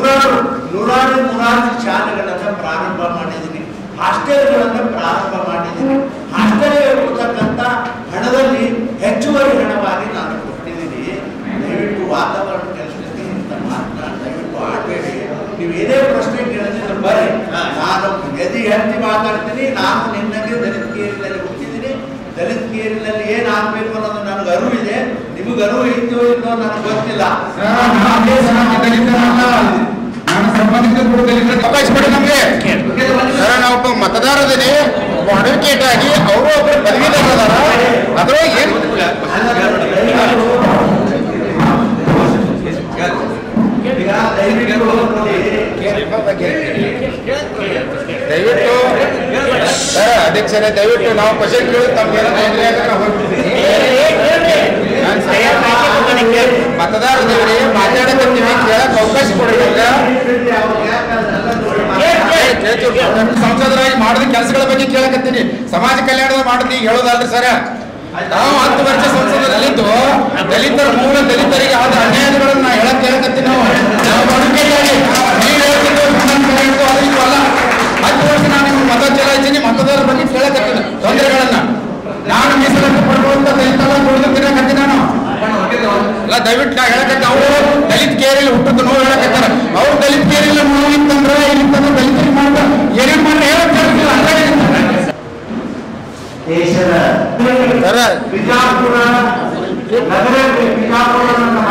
ನೂರಾರು ನೂರಾರು ನೂರಾರು ಶಾಲೆಗಳನ್ನು ಪ್ರಾರಂಭ ಮಾಡಿದ್ದೀನಿ. ಹಾಸ್ಟೆಲ್ಗಳನ್ನು ಪ್ರಾರಂಭ ಮಾಡಿದ್ದೀನಿ. ಹಾಸ್ಟೆಲ್ಗೆ ಕೊಡ್ತಕ್ಕಂಥ ಹಣದಲ್ಲಿ ಹೆಚ್ಚುವರಿ ಹಣವಾಗಿ ನಾನು ಕೊಟ್ಟಿದ್ದೀನಿ. ದಯವಿಟ್ಟು ವಾತಾವರಣ ಕೆಲಸಕ್ಕೆ ಇಂಥ ಮಾತನ್ನ ದಯವಿಟ್ಟು ಆಡಬೇಡಿ. ನೀವು ಏನೇ ಪ್ರಶ್ನೆ ಕೇಳಿದ್ರೆ ಬರ್ರಿ ನಾನು ಎದಿ ಎತ್ತಿ ಮಾತಾಡ್ತೀನಿ. ನಾನು ನಿನ್ನಲ್ಲಿ ದಲಿತ ಕೇರಿನಲ್ಲಿ ಹುಟ್ಟಿದ್ದೀನಿ. ದಲಿತ ಕೇರಿನಲ್ಲಿ ಏನ್ ಆಗ್ಬೇಕು ಅನ್ನೋದು ನನಗೆ ಅರಿವಿದೆ ನಿಮಗೆ ಅರಿವು ಇತ್ತು ಇಲ್ಲೋ ನನಗೆ ಗೊತ್ತಿಲ್ಲ. ಅವಕಾಶ ಕೊಡಿ ನಮ್ಗೆ ಮತದಾರದಿನಿ ಒಬ್ಬ ಅಡ್ವೊಕೇಟ್ ಆಗಿ ಅವರು ಒಬ್ಬರು ಪದವೀಧರ ಅದರ ಏನು ದಯವಿಟ್ಟು ಸರ್, ಅಧ್ಯಕ್ಷರೇ, ದಯವಿಟ್ಟು ನಾವು ಕ್ವಶನ್ ಕೇಳಿ ತಮ್ಗೆ ತೊಂದರೆ ಆದ್ರೆ ನಾವು ಹೋಗ್ಬಿಡ್ತೀವಿ. ನಾನ್ ಸರ್ ಕೇಳಕ್ ಅವಕಾಶ ಕೊಡಿ ಸಂಸದರಾಗಿ ಮಾಡಿದ ಕೆಲಸಗಳ ಬಗ್ಗೆ ಕೇಳಕತ್ತೀನಿ. ಸಮಾಜ ಕಲ್ಯಾಣದ ಮಾಡಿದ್ನಿ ಹೇಳೋದಲ್ರಿ ಸರ್, ನಾವು ಹತ್ತು ವರ್ಷ ಸಂಸದರಲ್ಲಿದ್ದು ದಲಿತರ ಮೂಲ ದಲಿತರಿಗೆ ಆದ ಅನ್ಯಾಯಗಳನ್ನು ನಾ ಹೇಳಕ್ ಕೇಳಕತ್ತೀನಿ ನಾವು. ಹತ್ತು ವರ್ಷ ನಾನು ಮತ ಚಲಾಯಿಸಿನಿ, ಮತದಾರರ ಬಗ್ಗೆ ಕೇಳಕತ್ತೀನಿ ತೊಂದರೆಗಳನ್ನ. ನಾನು ಮೀಸಲಾತಿ ಪಡ್ಕೊಳ್ಳುವಂತ ದಲಿತರ ದುಡಿದು ತಿನ್ನಕತ್ತೀನಿ ನಾನು. ಅಲ್ಲ, ದಯವಿಟ್ಟು ಹೇಳಕತ್ತ ಅವರು ದಲಿತ ಕೇರಿಯಲ್ಲಿ ಹುಟ್ಟಿದ್ದು ನೋವು ಹೇಳಕತ್ತಾರ ඒසර විජාපුර නගරයේ විජාපුර නම්